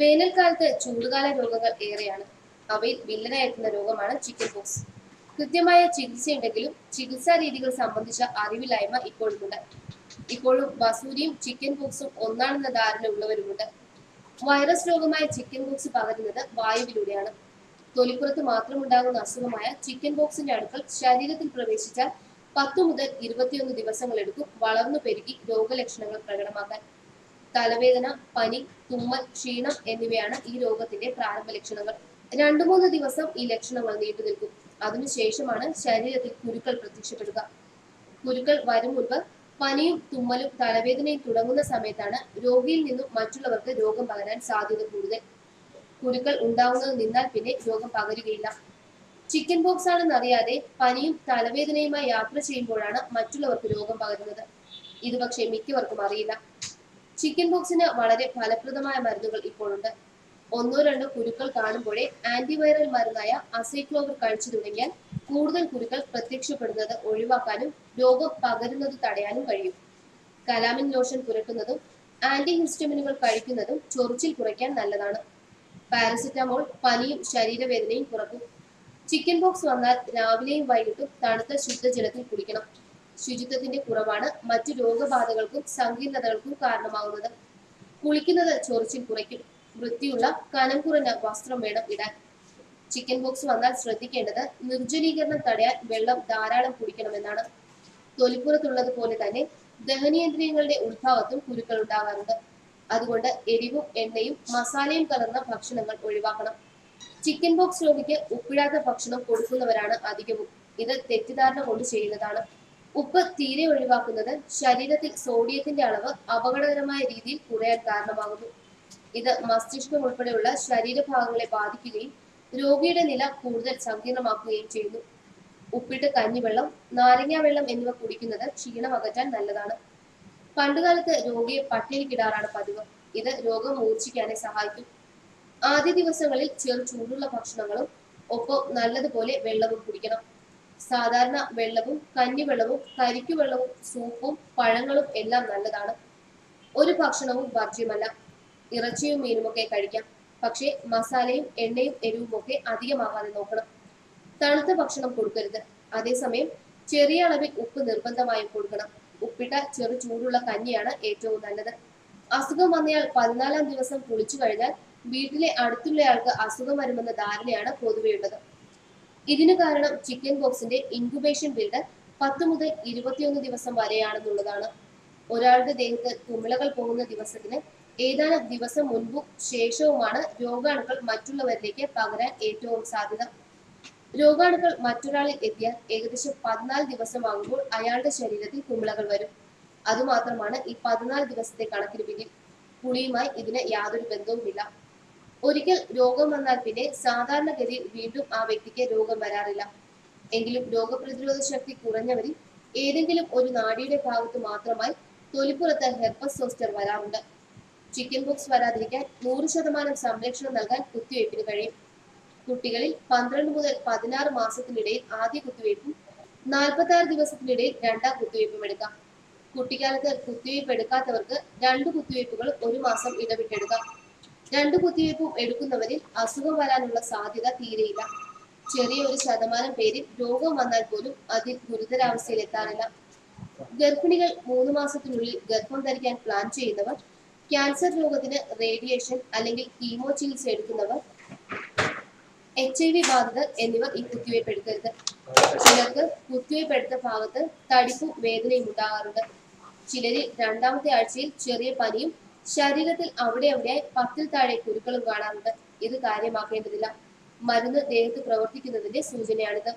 വേനൽക്കാലത്ത് ചൂടുകാല രോഗങ്ങൾ ഏറെയാണ്. അവയിൽ വില്ലനായെത്തുന്ന രോഗമാണ് ചിക്കൻ പോക്സ് കൃത്യമായ ചികിത്സയുണ്ടെങ്കിലും ചികിത്സാ രീതികൾ സംബന്ധിച്ച അറിവില്ലായ്മ ഇപ്പോഴുമുണ്ട്. ഇപ്പോഴും വസൂരിയും ചിക്കൻ പോക്സും ഒന്നാണെന്ന ധാരണ ഉള്ളവരുമുണ്ട്. വൈറസ് രോഗമായ ചിക്കൻ പോക്സ് പകരുന്നത് വായുവിലൂടെയാണ്. തൊലിപ്പുറത്ത് മാത്രം ഉണ്ടാകുന്ന അസുഖമായ ചിക്കൻ പോക്സിന്റെ അണുക്കൾ ശരീരത്തിൽ പ്രവേശിച്ചാൽ പത്തു മുതൽ ഇരുപത്തിയൊന്ന് ദിവസങ്ങളെടുക്കും വളർന്നു പെരുകി രോഗലക്ഷണങ്ങൾ പ്രകടമാക്കാൻ. തലവേദന പനി തുമ്മൽ ക്ഷീണം എന്നിവയാണ് ഈ രോഗത്തിന്റെ പ്രാരംഭ ലക്ഷണങ്ങൾ. രണ്ടു മൂന്ന് ദിവസം ഈ ലക്ഷണങ്ങൾ നീണ്ടു നിൽക്കും. അതിനുശേഷമാണ് ശരീരത്തിൽ കുരുക്കൾ പ്രത്യക്ഷപ്പെടുക. കുരുക്കൾ വരും മുൻപ് പനിയും തുമ്മലും തലവേദനയും തുടങ്ങുന്ന സമയത്താണ് രോഗിയിൽ നിന്നും മറ്റുള്ളവർക്ക് രോഗം പകരാൻ സാധ്യത കൂടുതൽ. കുരുക്കൾ ഉണ്ടാവുന്നത് നിന്നാൽ പിന്നെ രോഗം പകരുകയില്ല. ചിക്കൻ ബോക്സ് ആണെന്നറിയാതെ പനിയും തലവേദനയുമായി യാത്ര ചെയ്യുമ്പോഴാണ് മറ്റുള്ളവർക്ക് രോഗം പകരുന്നത്. ഇത് പക്ഷേ മിക്കവർക്കും അറിയില്ല. ചിക്കൻ ബോക്സിന് വളരെ ഫലപ്രദമായ മരുന്നുകൾ ഇപ്പോഴുണ്ട്. ഒന്നോ രണ്ടോ കുരുക്കൾ കാണുമ്പോഴേ ആന്റിവൈറൽ മരുന്നായ അസൈക്ലോവർ കഴിച്ചു തുടങ്ങിയാൽ കൂടുതൽ കുരുക്കൾ പ്രത്യക്ഷപ്പെടുന്നത് ഒഴിവാക്കാനും രോഗം പകരുന്നത് തടയാനും കഴിയും. കലാമിൻ ലോഷൻ പുരട്ടുന്നതും ആന്റി ഹിസ്റ്റമിനുകൾ കഴിക്കുന്നതും ചൊറിച്ചിൽ കുറയ്ക്കാൻ നല്ലതാണ്. പാരസിറ്റമോൾ പനിയും ശരീരവേദനയും കുറക്കും. ചിക്കൻ ബോക്സ് വന്നാൽ രാവിലെയും വൈകിട്ടും തണുത്ത ശുദ്ധജലത്തിൽ കുളിക്കണം ശുചിത്വത്തിന്റെ കുറവാണ് മറ്റു രോഗബാധകൾക്കും സങ്കീർണതകൾക്കും കാരണമാകുന്നത് കുളിക്കുന്നത് ചൊറിച്ചിൽ കുറയ്ക്കും. വൃത്തിയുള്ള കനം കുറഞ്ഞ വസ്ത്രം വേണം ഇടാൻ. ചിക്കൻ ബോക്സ് വന്നാൽ ശ്രദ്ധിക്കേണ്ടത് നിർജലീകരണം തടയാൻ വെള്ളം ധാരാളം കുടിക്കണമെന്നാണ്. തൊലിപ്പുറത്തുള്ളത് പോലെ തന്നെ ദഹനേന്ദ്രിയങ്ങളുടെ ഉത്ഭാവത്തും കുരുക്കൾ ഉണ്ടാകാറുണ്ട്. അതുകൊണ്ട് എരിവും എണ്ണയും മസാലയും കലർന്ന ഭക്ഷണങ്ങൾ ഒഴിവാക്കണം. ചിക്കൻ ബോക്സ് രോഗിക്ക് ഉപ്പിടാത്ത ഭക്ഷണം കൊടുക്കുന്നവരാണ് അധികവും. ഇത് തെറ്റിദ്ധാരണ കൊണ്ട് ചെയ്യുന്നതാണ്. ഉപ്പ് തീരെ ഒഴിവാക്കുന്നത് ശരീരത്തിൽ സോഡിയത്തിന്റെ അളവ് അപകടകരമായ രീതിയിൽ കുറയാൻ കാരണമാകുന്നു. ഇത് മസ്തിഷ്കം ഉൾപ്പെടെയുള്ള ശരീരഭാഗങ്ങളെ ബാധിക്കുകയും രോഗിയുടെ നില കൂടുതൽ സങ്കീർണമാക്കുകയും ചെയ്യുന്നു. ഉപ്പിട്ട് കഞ്ഞിവെള്ളം നാരങ്ങാ വെള്ളം എന്നിവ കുടിക്കുന്നത് ക്ഷീണം അകറ്റാൻ നല്ലതാണ്. പണ്ടുകാലത്ത് രോഗിയെ പട്ടിണിക്കിടാറാണ് പതിവ്. ഇത് രോഗം മൂർച്ഛിക്കാനെ സഹായിക്കും. ആദ്യ ദിവസങ്ങളിൽ ചെറു ചൂടുള്ള ഭക്ഷണങ്ങളും ഒപ്പം നല്ലതുപോലെ വെള്ളവും കുടിക്കണം. സാധാരണ വെള്ളവും കഞ്ഞിവെള്ളവും കരിക്കുവെള്ളവും സൂപ്പും പഴങ്ങളും എല്ലാം നല്ലതാണ്. ഒരു ഭക്ഷണവും വർജ്യമല്ല ഇറച്ചിയും മീനുമൊക്കെ കഴിക്കാം. പക്ഷേ മസാലയും എണ്ണയും എരിവും ഒക്കെ അധികമാകാതെ നോക്കണം. തണുത്ത ഭക്ഷണം കൊടുക്കരുത്. അതേസമയം ചെറിയ അളവിൽ ഉപ്പ് നിർബന്ധമായും കൊടുക്കണം. ഉപ്പിട്ട ചെറു ചൂടുള്ള കഞ്ഞിയാണ് ഏറ്റവും നല്ലത്. അസുഖം വന്നയാൾ പതിനാലാം ദിവസം കുളിച്ചു കഴിഞ്ഞാൽ വീട്ടിലെ അടുത്തുള്ളയാൾക്ക് അസുഖം വരുമെന്ന ധാരണയാണ് പൊതുവെയുള്ളത് ഇതിനു കാരണം ചിക്കൻ ബോക്സിന്റെ ഇൻക്യുബേഷൻ പീരീഡ് പത്ത് മുതൽ ഇരുപത്തിയൊന്ന് ദിവസം വരെയാണെന്നുള്ളതാണ്. ഒരാളുടെ ദേഹത്ത് കുമിളകൾ പോകുന്ന ദിവസത്തിന് ഏതാനും ദിവസം മുൻപും ശേഷവുമാണ് രോഗാണുക്കൾ മറ്റുള്ളവരിലേക്ക് പകരാൻ ഏറ്റവും സാധ്യത. രോഗാണുക്കൾ മറ്റൊരാളിൽ എത്തിയാൽ ഏകദേശം പതിനാല് ദിവസം ആകുമ്പോൾ അയാളുടെ ശരീരത്തിൽ കുമിളകൾ വരും. അതുമാത്രമാണ് ഈ പതിനാല് ദിവസത്തെ കണക്കിന് പിന്നിൽ. പുളിയുമായി ഇതിന് യാതൊരു ബന്ധവുമില്ല. ഒരിക്കൽ രോഗം വന്നാൽ പിന്നെ സാധാരണഗതിയിൽ വീണ്ടും ആ വ്യക്തിക്ക് രോഗം വരാറില്ല. എങ്കിലും രോഗപ്രതിരോധ ശക്തി കുറഞ്ഞവരിൽ ഏതെങ്കിലും ഒരു നാടിയുടെ ഭാഗത്ത് മാത്രമായി തൊലിപ്പുറത്ത് ഹെർപ്പസ് സോസ്റ്റർ വരാറുണ്ട്. ചിക്കൻ ബോക്സ് വരാതിരിക്കാൻ നൂറ് ശതമാനം സംരക്ഷണം നൽകാൻ കുത്തിവയ്പ്പിന് കഴിയും. കുട്ടികളിൽ പന്ത്രണ്ട് മുതൽ പതിനാറ് മാസത്തിനിടയിൽ ആദ്യ കുത്തിവയ്പ്പും നാൽപ്പത്തി ആറ് ദിവസത്തിനിടയിൽ രണ്ടാം കുത്തിവയ്പ്പും എടുക്കാം. കുട്ടിക്കാലത്ത് കുത്തിവയ്പ് എടുക്കാത്തവർക്ക് രണ്ട് കുത്തിവയ്പ്പുകൾ ഒരു മാസം ഇടവിട്ടെടുക്കാം. രണ്ട് കുത്തിവയ്പ്പും എടുക്കുന്നവരിൽ അസുഖം വരാനുള്ള സാധ്യത തീരെയില്ല. ചെറിയ ഒരു ശതമാനം പേരിൽ രോഗം വന്നാൽ പോലും അതിൽ ഗുരുതരാവസ്ഥയിൽ എത്താറില്ല ഗർഭിണികൾ മൂന്ന് മാസത്തിനുള്ളിൽ ഗർഭം ധരിക്കാൻ പ്ലാൻ ചെയ്യുന്നവർ ക്യാൻസർ രോഗത്തിന് റേഡിയേഷൻ അല്ലെങ്കിൽ കീമോ ചികിത്സ എടുക്കുന്നവർ എച്ച് ഐ വി ബാധിതർ എന്നിവർ ഈ കുത്തിവയ്പ് എടുക്കരുത് ചിലർക്ക് കുത്തിവയ്പ് എടുത്ത ഭാഗത്ത് തടിപ്പും വേദനയും ഉണ്ടാകാറുണ്ട്. ചിലരിൽ രണ്ടാമത്തെ ആഴ്ചയിൽ ചെറിയ പനിയും ശരീരത്തിൽ അവിടെ അവിടെ പത്തിൽ താഴെ കുരുക്കളും കാണാറുണ്ട്. ഇത് കാര്യമാക്കേണ്ടതില്ല. മരുന്ന് ദേഹത്ത് പ്രവർത്തിക്കുന്നതിന്റെ സൂചനയാണിത്.